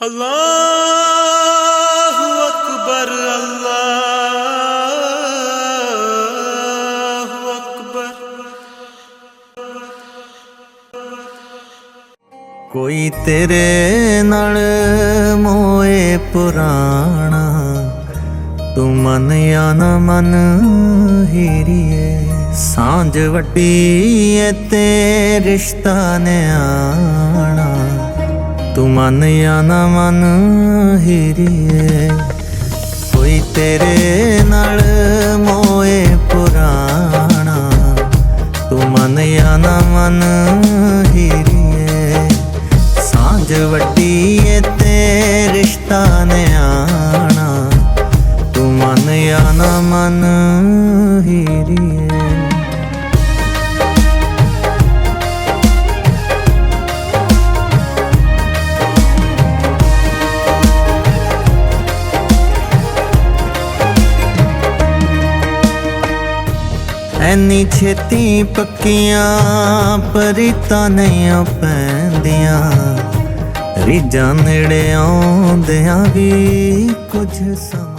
ਅੱਲਾਹੁ ਅਕਬਰ ਅੱਲਾਹੁ ਅਕਬਰ ਕੋਈ ਤੇਰੇ ਨਾਲ ਮੋਏ ਪੁਰਾਣਾ, ਤੂੰ ਮਨ ਜਾਂ ਨਾ ਮਨ ਹੀਰੀਏ। ਸਾਂਝ ਵੱਡੀ ਏ ਤੇ ਰਿਸ਼ਤਾ ਨਿਆ। ਤੂੰ ਮੰਨਿਆ ਨਾ ਮਨ ਹੀਰੀਏ। ਕੋਈ ਤੇਰੇ ਨਾਲ ਮੋਏ ਪੁਰਾਣਾ। ਤੂੰ ਮਨ ਜਾਂ ਨਾ ਮਨ ਹੀਰੀਏ। ਸਾਂਝ ਵੱਡੀ ਏ ਤੇ ਰਿਸ਼ਤਾ ਨਿਆਣਾ। ਤੂੰ ਮੰਨਿਆ ਨਾ ਮਨ ਹੀਰੀਏ। ਐਨੀ ਛੇਤੀ ਪੱਕੀਆਂ ਪਰੀਤਾਂ ਨਹੀਂ ਪੈਂਦੀਆਂ। ਰੀਜਾਂ ਨੇੜੇ ਆਉਂਦਿਆਂ ਵੀ ਕੁਝ ਸਮਾਂ